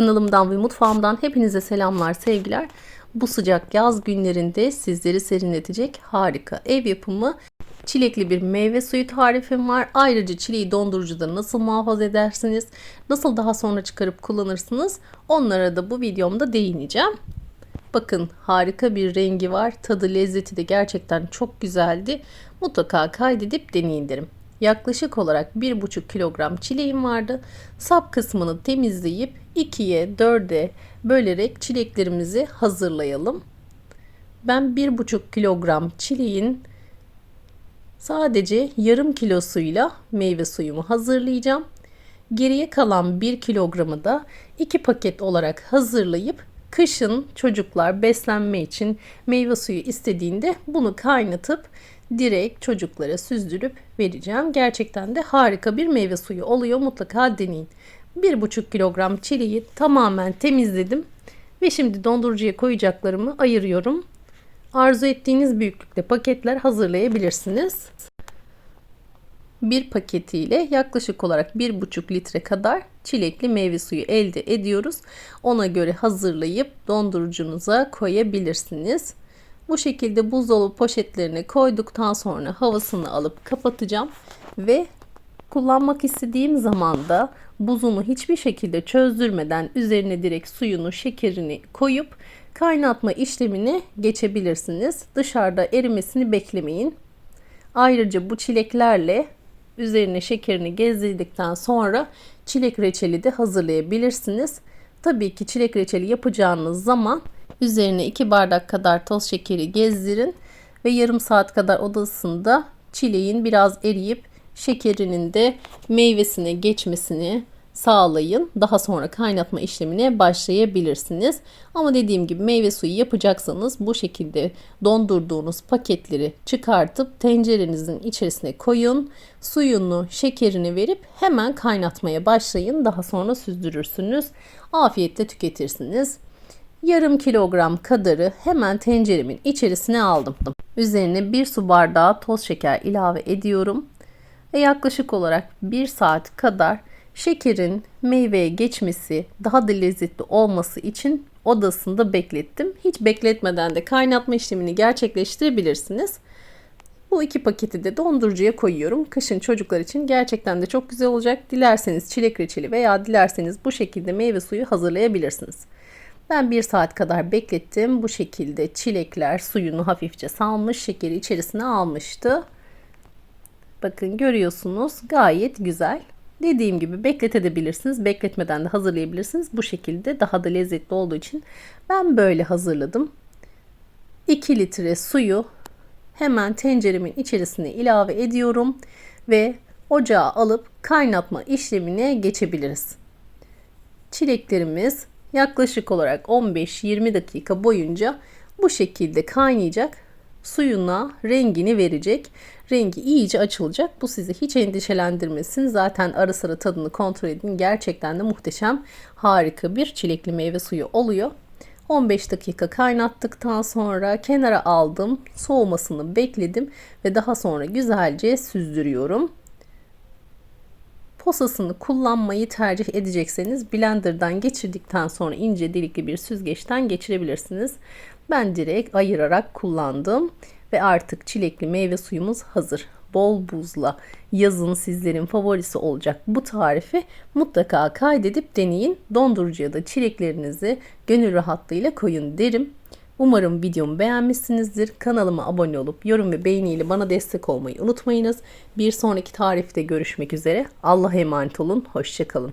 Kanalımdan ve mutfağımdan hepinize selamlar, sevgiler. Bu sıcak yaz günlerinde sizleri serinletecek harika ev yapımı çilekli bir meyve suyu tarifim var. Ayrıca çileği dondurucuda nasıl muhafaza edersiniz, nasıl daha sonra çıkarıp kullanırsınız onlara da bu videomda değineceğim. Bakın harika bir rengi var. Tadı lezzeti de gerçekten çok güzeldi. Mutlaka kaydedip deneyin derim. Yaklaşık olarak 1,5 kilogram çileğim vardı. Sap kısmını temizleyip 2'ye 4'e bölerek çileklerimizi hazırlayalım. Ben 1,5 kilogram çileğin sadece yarım kilosuyla meyve suyumu hazırlayacağım. Geriye kalan 1 kilogramı da 2 paket olarak hazırlayıp kışın çocuklar beslenme için meyve suyu istediğinde bunu kaynatıp direkt çocuklara süzdürüp vereceğim. Gerçekten de harika bir meyve suyu oluyor. Mutlaka deneyin. 1,5 kilogram çileği tamamen temizledim. Ve şimdi dondurucuya koyacaklarımı ayırıyorum. Arzu ettiğiniz büyüklükte paketler hazırlayabilirsiniz. Bir paketiyle yaklaşık olarak 1,5 litre kadar çilekli meyve suyu elde ediyoruz. Ona göre hazırlayıp dondurucunuza koyabilirsiniz. Bu şekilde buzdolabı poşetlerine koyduktan sonra havasını alıp kapatacağım ve kullanmak istediğim zaman da buzunu hiçbir şekilde çözdürmeden üzerine direkt suyunu, şekerini koyup kaynatma işlemine geçebilirsiniz. Dışarıda erimesini beklemeyin. Ayrıca bu çileklerle üzerine şekerini gezdirdikten sonra çilek reçeli de hazırlayabilirsiniz. Tabii ki çilek reçeli yapacağınız zaman üzerine 2 bardak kadar toz şekeri gezdirin ve yarım saat kadar odasında çileğin biraz eriyip şekerinin de meyvesine geçmesini sağlayın. Daha sonra kaynatma işlemine başlayabilirsiniz. Ama dediğim gibi meyve suyu yapacaksanız bu şekilde dondurduğunuz paketleri çıkartıp tencerenizin içerisine koyun. Suyunu, şekerini verip hemen kaynatmaya başlayın. Daha sonra süzdürürsünüz. Afiyetle tüketirsiniz. Yarım kilogram kadarı hemen tenceremin içerisine aldım. Üzerine bir su bardağı toz şeker ilave ediyorum. Ve yaklaşık olarak bir saat kadar şekerin meyveye geçmesi, daha da lezzetli olması için odasında beklettim. Hiç bekletmeden de kaynatma işlemini gerçekleştirebilirsiniz. Bu iki paketi de dondurucuya koyuyorum. Kışın çocuklar için gerçekten de çok güzel olacak. Dilerseniz çilek reçeli veya dilerseniz bu şekilde meyve suyu hazırlayabilirsiniz. Ben bir saat kadar beklettim. Bu şekilde çilekler suyunu hafifçe salmış, şekeri içerisine almıştı. Bakın görüyorsunuz gayet güzel. Dediğim gibi bekletebilirsiniz. Bekletmeden de hazırlayabilirsiniz. Bu şekilde daha da lezzetli olduğu için ben böyle hazırladım. 2 litre suyu hemen tenceremin içerisine ilave ediyorum ve ocağa alıp kaynatma işlemine geçebiliriz. Çileklerimiz yaklaşık olarak 15-20 dakika boyunca bu şekilde kaynayacak. Suyuna rengini verecek. Rengi iyice açılacak. Bu sizi hiç endişelendirmesin. Zaten ara sıra tadını kontrol edin. Gerçekten de muhteşem, harika bir çilekli meyve suyu oluyor. 15 dakika kaynattıktan sonra kenara aldım. Soğumasını bekledim ve daha sonra güzelce süzdürüyorum. Posasını kullanmayı tercih edecekseniz blenderdan geçirdikten sonra ince delikli bir süzgeçten geçirebilirsiniz. Ben direkt ayırarak kullandım ve artık çilekli meyve suyumuz hazır. Bol buzla yazın sizlerin favorisi olacak bu tarifi mutlaka kaydedip deneyin. Dondurucuya da çileklerinizi gönül rahatlığıyla koyun derim. Umarım videomu beğenmişsinizdir. Kanalıma abone olup yorum ve beğeniyle bana destek olmayı unutmayınız. Bir sonraki tarifte görüşmek üzere. Allah'a emanet olun. Hoşçakalın.